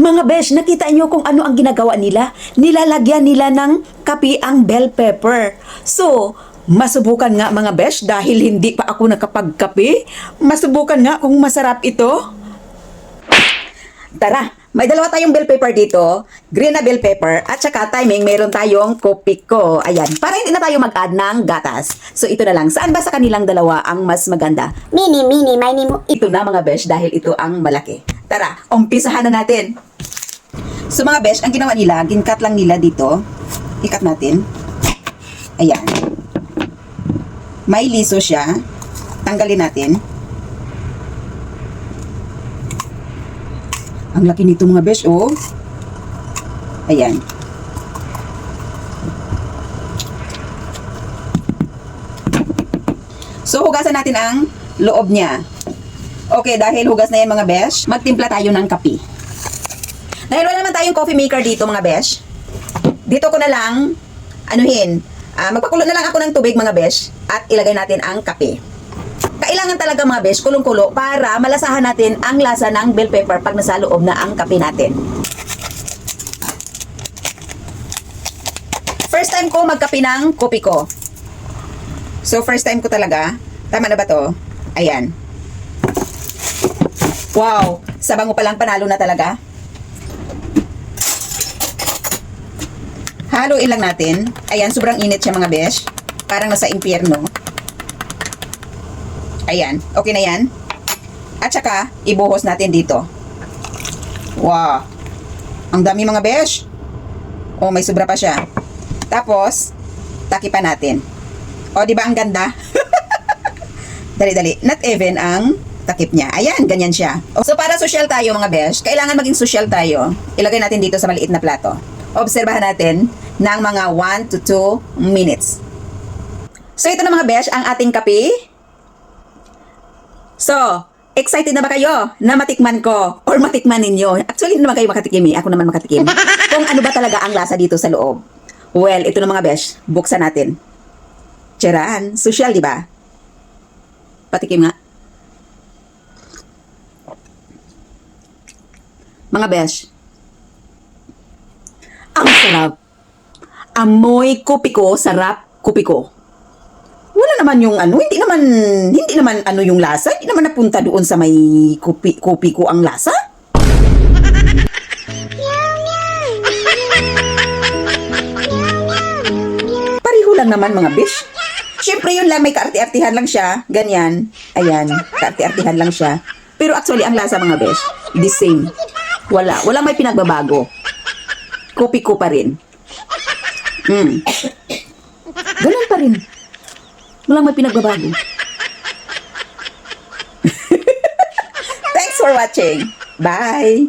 Mga besh, nakita nyo kung ano ang ginagawa nila? Nilalagyan nila ng kapi ang bell pepper. So, masubukan nga mga besh dahil hindi pa ako nakapagkape. Masubukan nga kung masarap ito. Tara, may dalawa tayong bell pepper dito. Green na bell pepper at saka timing meron tayong kopiko. Ayan, para hindi na tayo mag-add ng gatas. So ito na lang, saan ba sa kanilang dalawa ang mas maganda? Mini, mini, mini mo. Ito na mga besh dahil ito ang malaki. Tara, umpisahan na natin. So mga besh, ang ginawa nila, ginkat lang nila dito. Ikat natin. Ayan. May liso siya. Tanggalin natin. Ang laki nito mga besh, oh. Ayan. So, hugasan natin ang loob niya. Okay, dahil hugas na yan mga besh, magtimpla tayo ng kape. Dahil wala naman tayong coffee maker dito mga besh, dito ko na lang, anuhin, ah, magpakulo na lang ako ng tubig mga besh, at ilagay natin ang kape. Kailangan talaga mga besh, kulong-kulo para malasahan natin ang lasa ng bell pepper pag nasa loob na ang kape natin. First time ko magkape ng kopi ko. So, first time ko talaga. Tama na ba to? Ayan. Wow! Sa bango pa lang panalo na talaga. Haluin lang natin. Ayan, sobrang init siya mga besh. Parang nasa impyerno. Ayan, okay na yan. At saka, ibuhos natin dito. Wow! Ang dami mga besh. Oh, may sobra pa siya. Tapos, takipan natin. O, di ba ang ganda? dali, dali. Not even ang takip niya. Ayan, ganyan siya. O, So, para social tayo mga besh, kailangan maging social tayo. Ilagay natin dito sa maliit na plato. Obserbahan natin ng mga 1 to 2 minutes. So, ito na mga besh, ang ating kape. So, excited na ba kayo na matikman ko or matikman ninyo? Actually, hindi naman kayo makatikim eh. Ako naman makatikim. Kung ano ba talaga ang lasa dito sa loob. Well, ito na mga besh. Buksan natin. Tsaran, social, di ba? Patikim nga. Mga besh. Ang sarap. Amoy kopi ko, sarap kopi ko. Wala naman yung ano, hindi naman, hindi naman ano yung lasa, hindi naman napunta doon sa may kopi, kopi ko ang lasa. Pareho lang naman mga bish. Siyempre yun lang, may kaarti-artihan lang siya. Ganyan. Ayan, kaarti-artihan lang siya. Pero actually, ang lasa mga besh, the same. Wala. Walang may pinagbabago. Kopi ko pa rin. Mm. Ganun pa rin. Walang may pinagbabago. Thanks for watching. Bye!